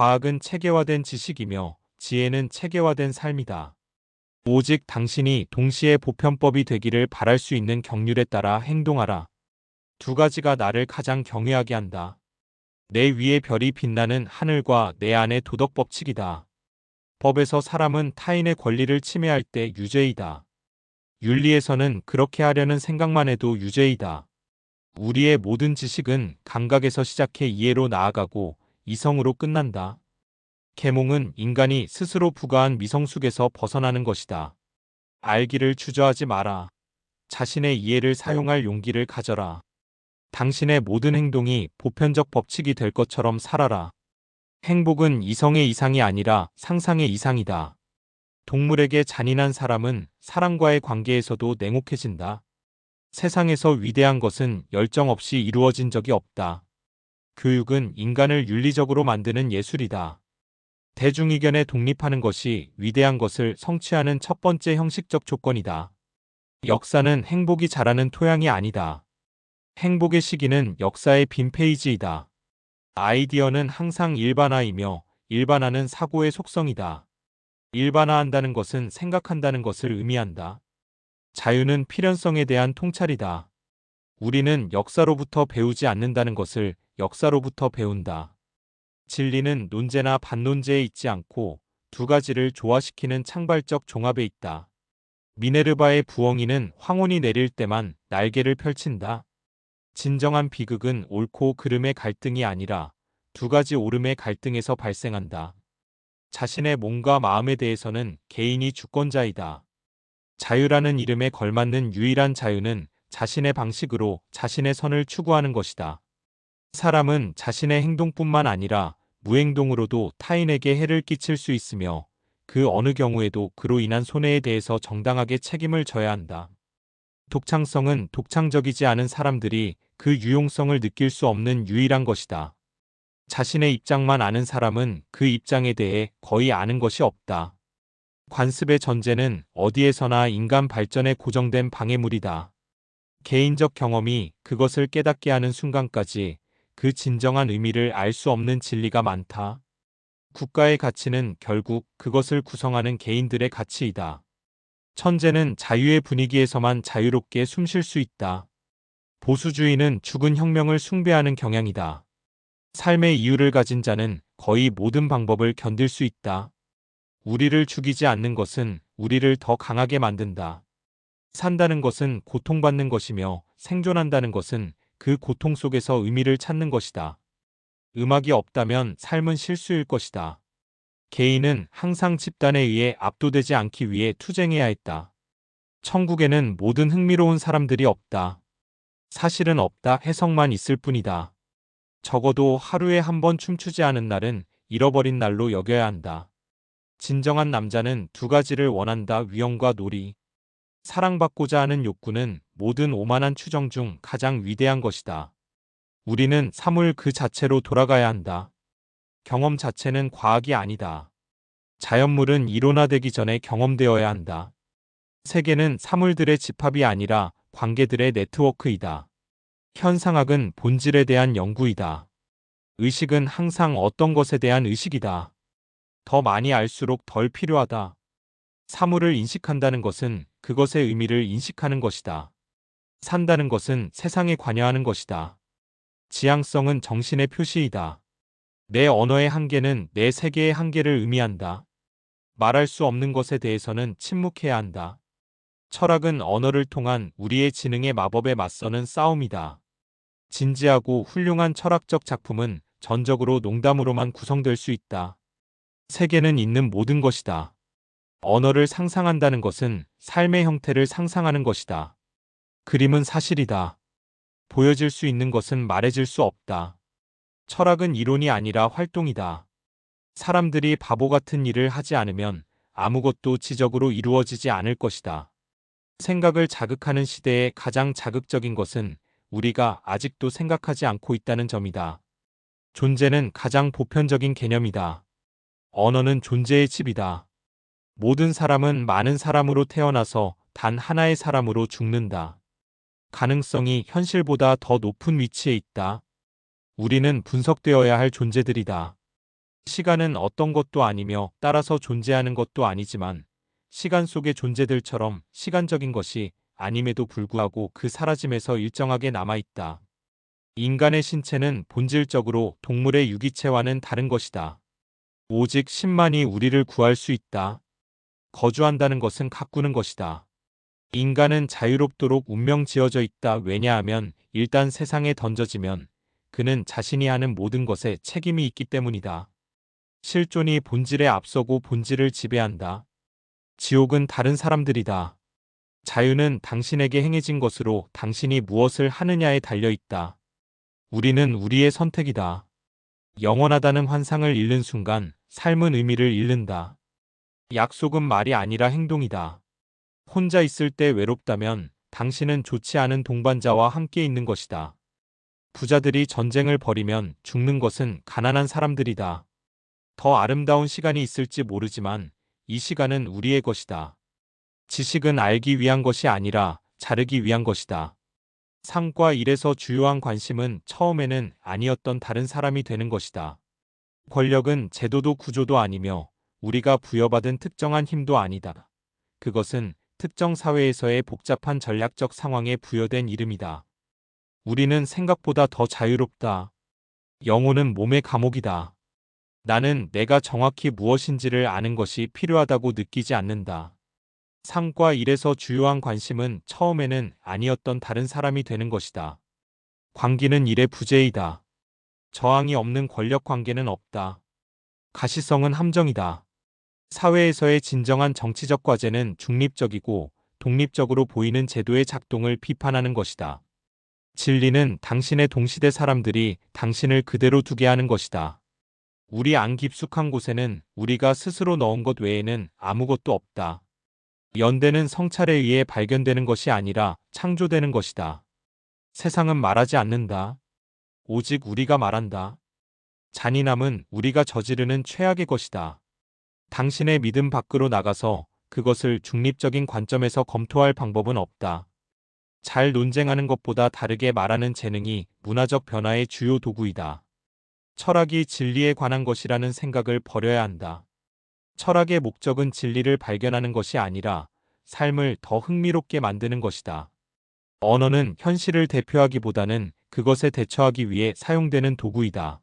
과학은 체계화된 지식이며 지혜는 체계화된 삶이다. 오직 당신이 동시에 보편법이 되기를 바랄 수 있는 경률에 따라 행동하라. 두 가지가 나를 가장 경외하게 한다. 내 위에 별이 빛나는 하늘과 내 안의 도덕 법칙이다. 법에서 사람은 타인의 권리를 침해할 때 유죄이다. 윤리에서는 그렇게 하려는 생각만 해도 유죄이다. 우리의 모든 지식은 감각에서 시작해 이해로 나아가고 이성으로 끝난다. 계몽은 인간이 스스로 부과한 미성숙에서 벗어나는 것이다. 알기를 주저하지 마라. 자신의 이해를 사용할 용기를 가져라. 당신의 모든 행동이 보편적 법칙이 될 것처럼 살아라. 행복은 이성의 이상이 아니라 상상의 이상이다. 동물에게 잔인한 사람은 사람과의 관계에서도 냉혹해진다. 세상에서 위대한 것은 열정 없이 이루어진 적이 없다. 교육은 인간을 윤리적으로 만드는 예술이다. 대중의견에 독립하는 것이 위대한 것을 성취하는 첫 번째 형식적 조건이다. 역사는 행복이 자라는 토양이 아니다. 행복의 시기는 역사의 빈 페이지이다. 아이디어는 항상 일반화이며 일반화는 사고의 속성이다. 일반화한다는 것은 생각한다는 것을 의미한다. 자유는 필연성에 대한 통찰이다. 우리는 역사로부터 배우지 않는다는 것을 역사로부터 배운다. 진리는 논제나 반논제에 있지 않고 두 가지를 조화시키는 창발적 종합에 있다. 미네르바의 부엉이는 황혼이 내릴 때만 날개를 펼친다. 진정한 비극은 옳고 그름의 갈등이 아니라 두 가지 오름의 갈등에서 발생한다. 자신의 몸과 마음에 대해서는 개인이 주권자이다. 자유라는 이름에 걸맞는 유일한 자유는 자신의 방식으로 자신의 선을 추구하는 것이다. 사람은 자신의 행동뿐만 아니라 무행동으로도 타인에게 해를 끼칠 수 있으며 그 어느 경우에도 그로 인한 손해에 대해서 정당하게 책임을 져야 한다. 독창성은 독창적이지 않은 사람들이 그 유용성을 느낄 수 없는 유일한 것이다. 자신의 입장만 아는 사람은 그 입장에 대해 거의 아는 것이 없다. 관습의 전제는 어디에서나 인간 발전에 고정된 방해물이다. 개인적 경험이 그것을 깨닫게 하는 순간까지 그 진정한 의미를 알 수 없는 진리가 많다. 국가의 가치는 결국 그것을 구성하는 개인들의 가치이다. 천재는 자유의 분위기에서만 자유롭게 숨 쉴 수 있다. 보수주의는 죽은 혁명을 숭배하는 경향이다. 삶의 이유를 가진 자는 거의 모든 방법을 견딜 수 있다. 우리를 죽이지 않는 것은 우리를 더 강하게 만든다. 산다는 것은 고통받는 것이며 생존한다는 것은 그 고통 속에서 의미를 찾는 것이다. 음악이 없다면 삶은 실수일 것이다. 개인은 항상 집단에 의해 압도되지 않기 위해 투쟁해야 했다. 천국에는 모든 흥미로운 사람들이 없다. 사실은 없다 해석만 있을 뿐이다. 적어도 하루에 한 번 춤추지 않은 날은 잃어버린 날로 여겨야 한다. 진정한 남자는 두 가지를 원한다. 위엄과 놀이. 사랑받고자 하는 욕구는 모든 오만한 추정 중 가장 위대한 것이다. 우리는 사물 그 자체로 돌아가야 한다. 경험 자체는 과학이 아니다. 자연물은 이론화되기 전에 경험되어야 한다. 세계는 사물들의 집합이 아니라 관계들의 네트워크이다. 현상학은 본질에 대한 연구이다. 의식은 항상 어떤 것에 대한 의식이다. 더 많이 알수록 덜 필요하다. 사물을 인식한다는 것은 그것의 의미를 인식하는 것이다. 산다는 것은 세상에 관여하는 것이다. 지향성은 정신의 표시이다. 내 언어의 한계는 내 세계의 한계를 의미한다. 말할 수 없는 것에 대해서는 침묵해야 한다. 철학은 언어를 통한 우리의 지능의 마법에 맞서는 싸움이다. 진지하고 훌륭한 철학적 작품은 전적으로 농담으로만 구성될 수 있다. 세계는 있는 모든 것이다. 언어를 상상한다는 것은 삶의 형태를 상상하는 것이다. 그림은 사실이다. 보여질 수 있는 것은 말해질 수 없다. 철학은 이론이 아니라 활동이다. 사람들이 바보 같은 일을 하지 않으면 아무것도 지적으로 이루어지지 않을 것이다. 생각을 자극하는 시대에 가장 자극적인 것은 우리가 아직도 생각하지 않고 있다는 점이다. 존재는 가장 보편적인 개념이다. 언어는 존재의 칩이다. 모든 사람은 많은 사람으로 태어나서 단 하나의 사람으로 죽는다. 가능성이 현실보다 더 높은 위치에 있다. 우리는 분석되어야 할 존재들이다. 시간은 어떤 것도 아니며 따라서 존재하는 것도 아니지만 시간 속의 존재들처럼 시간적인 것이 아님에도 불구하고 그 사라짐에서 일정하게 남아있다. 인간의 신체는 본질적으로 동물의 유기체와는 다른 것이다. 오직 10만이 우리를 구할 수 있다. 거주한다는 것은 가꾸는 것이다. 인간은 자유롭도록 운명 지어져 있다. 왜냐하면 일단 세상에 던져지면 그는 자신이 하는 모든 것에 책임이 있기 때문이다. 실존이 본질에 앞서고 본질을 지배한다. 지옥은 다른 사람들이다. 자유는 당신에게 행해진 것으로 당신이 무엇을 하느냐에 달려 있다. 우리는 우리의 선택이다. 영원하다는 환상을 잃는 순간 삶은 의미를 잃는다. 약속은 말이 아니라 행동이다. 혼자 있을 때 외롭다면 당신은 좋지 않은 동반자와 함께 있는 것이다. 부자들이 전쟁을 벌이면 죽는 것은 가난한 사람들이다. 더 아름다운 시간이 있을지 모르지만 이 시간은 우리의 것이다. 지식은 알기 위한 것이 아니라 자르기 위한 것이다. 상과 일에서 주요한 관심은 처음에는 아니었던 다른 사람이 되는 것이다. 권력은 제도도 구조도 아니며 우리가 부여받은 특정한 힘도 아니다. 그것은 특정 사회에서의 복잡한 전략적 상황에 부여된 이름이다. 우리는 생각보다 더 자유롭다. 영혼은 몸의 감옥이다. 나는 내가 정확히 무엇인지를 아는 것이 필요하다고 느끼지 않는다. 상과 일에서 주요한 관심은 처음에는 아니었던 다른 사람이 되는 것이다. 관계는 일의 부재이다. 저항이 없는 권력 관계는 없다. 가시성은 함정이다. 사회에서의 진정한 정치적 과제는 중립적이고 독립적으로 보이는 제도의 작동을 비판하는 것이다. 진리는 당신의 동시대 사람들이 당신을 그대로 두게 하는 것이다. 우리 안 깊숙한 곳에는 우리가 스스로 넣은 것 외에는 아무것도 없다. 연대는 성찰에 의해 발견되는 것이 아니라 창조되는 것이다. 세상은 말하지 않는다. 오직 우리가 말한다. 잔인함은 우리가 저지르는 최악의 것이다. 당신의 믿음 밖으로 나가서 그것을 중립적인 관점에서 검토할 방법은 없다. 잘 논쟁하는 것보다 다르게 말하는 재능이 문화적 변화의 주요 도구이다. 철학이 진리에 관한 것이라는 생각을 버려야 한다. 철학의 목적은 진리를 발견하는 것이 아니라 삶을 더 흥미롭게 만드는 것이다. 언어는 현실을 대표하기보다는 그것에 대처하기 위해 사용되는 도구이다.